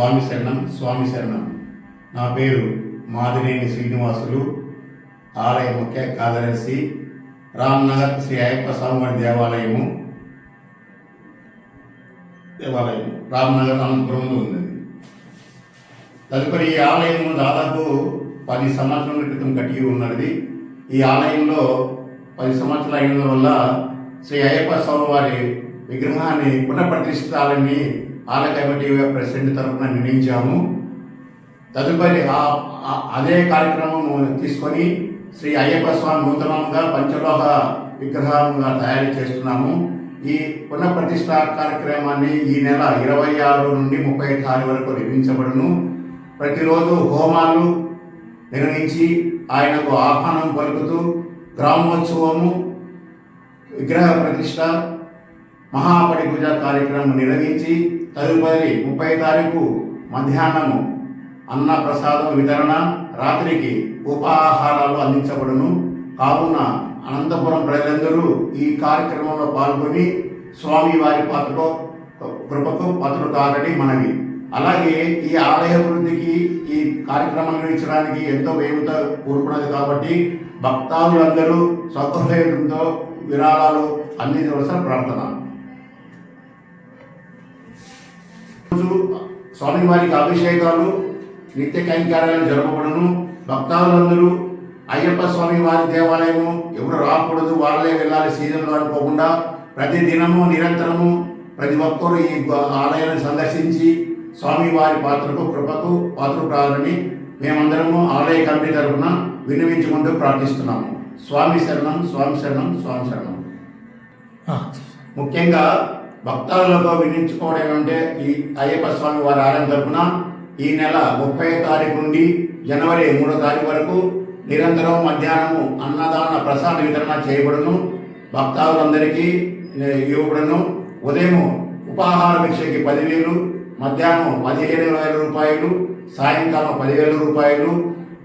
స్వామి శరణం నా పేరు మాదినేని శ్రీనివాసులు. ఆలయ ముఖ్య కార్యదర్శి రామ్నగర్ శ్రీ అయ్యప్ప స్వామివారి దేవాలయము. దేవాలయం రామ్నగర్ అనంతపురంలో ఉంది తదుపరి ఈ ఆలయము దాదాపు పది సంవత్సరాల క్రితం కట్టి ఉన్నది. ఈ ఆలయంలో పది సంవత్సరాలు అయిన వల్ల శ్రీ అయ్యప్ప స్వామి వారి విగ్రహాన్ని పునఃప్రతిష్ఠాలని ఆలయ కమిటీ ప్రెసిడెంట్ తరఫున నిర్ణయించాము. తదుపరి అదే కార్యక్రమం తీసుకొని శ్రీ అయ్యప్ప స్వామి నూతనంగా పంచలోహ విగ్రహంగా తయారు చేస్తున్నాము. ఈ పునఃప్రతిష్ట కార్యక్రమాన్ని ఈ నెల ఇరవై ఆరు నుండి ముప్పై తారీ వరకు నిర్మించబడును ప్రతిరోజు హోమాలు నిర్వహించి ఆయనకు ఆహ్వానం పలుకుతూ గ్రామోత్సవము విగ్రహ ప్రతిష్ట మహాపడి పూజ కార్యక్రమం నిర్వహించి తదుపరి ముప్పై తారీఖు మధ్యాహ్నము అన్న ప్రసాదం వితరణ రాత్రికి ఉపాహారాలు అందించబడును. కావున అనంతపురం ప్రజలందరూ ఈ కార్యక్రమంలో పాల్గొని స్వామి వారి పాత్రలో కృపకు పాత్రలు కాగని మనవి. అలాగే ఈ ఆలయ అభివృద్ధికి ఈ కార్యక్రమం నిర్వహించడానికి ఎంతో వ్యయంతో కూరుకున్నది కాబట్టి భక్తాదులందరూ సౌకర్యంతో విరాళాలు అందించవలసిన ప్రార్థన. రోజు స్వామివారికి అభిషేకాలు నిత్య కైంకార్యాలు జరపబడును. భక్తాదులందరూ అయ్యప్ప స్వామి వారి దేవాలయము ఎవరు రాకూడదు వాళ్ళే వెళ్ళాలి సీజన్లో అనుకోకుండా ప్రతి దినము నిరంతరము ప్రతి ఒక్కరూ ఈ ఆలయాన్ని సందర్శించి స్వామి వారి పాత్రకు కృపకు పాత్ర కావాలని మేమందరము ఆలయ కమిటీ తరఫున విన్నవించుకుంటూ ప్రార్థిస్తున్నాము. స్వామి శరణం స్వామి శరణం స్వామి శరణం. ముఖ్యంగా భక్తాదులతో వినించుకోవడం ఏమంటే ఈ అయ్యప్ప స్వామి వారి ఆలయం తరపున ఈ నెల ముప్పై తారీఖు నుండి జనవరి మూడో తారీఖు వరకు నిరంతరం మధ్యాహ్నము అన్నదాన ప్రసాద వితరణ చేయబడును. భక్తాదులందరికీ ఇవ్వబడును ఉదయం ఉపాహార భిక్షకి పదివేలు మధ్యాహ్నం పదిహేను వేల రూపాయలు సాయంకాలం పదివేల రూపాయలు.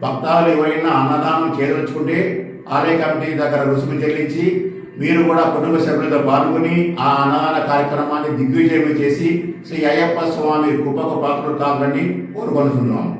భక్తాలు ఎవరైనా అన్నదానం చేయదలుచుకుంటే ఆలయ కమిటీ దగ్గర రుసుము చెల్లించి మీరు కూడా కుటుంబ సభ్యులతో పాల్గొని ఆ అన్నదాన కార్యక్రమాన్ని దిగ్విజయం చేసి శ్రీ అయ్యప్ప స్వామి కృపకు పాత్రలు కావాలని కోరుకొనుతున్నాము